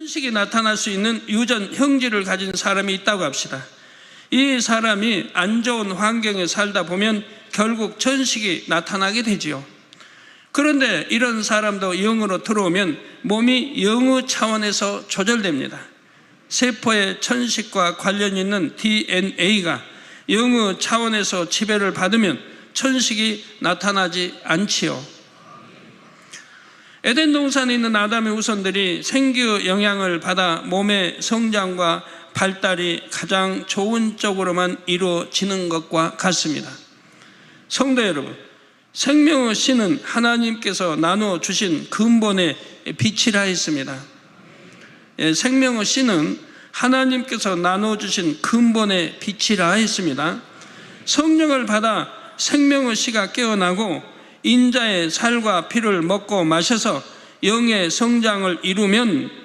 천식이 나타날 수 있는 유전 형질을 가진 사람이 있다고 합시다. 이 사람이 안 좋은 환경에 살다 보면 결국 천식이 나타나게 되지요. 그런데 이런 사람도 영으로 들어오면 몸이 영의 차원에서 조절됩니다. 세포의 천식과 관련 있는 DNA가 영의 차원에서 지배를 받으면 천식이 나타나지 않지요. 에덴 동산에 있는 아담의 후손들이 생기의 영향을 받아 몸의 성장과 발달이 가장 좋은 쪽으로만 이루어지는 것과 같습니다. 성도 여러분, 생명의 씨는 하나님께서 나누어 주신 근본의 빛이라 했습니다. 예, 생명의 씨는 하나님께서 나누어 주신 근본의 빛이라 했습니다. 성령을 받아 생명의 씨가 깨어나고 인자의 살과 피를 먹고 마셔서 영의 성장을 이루면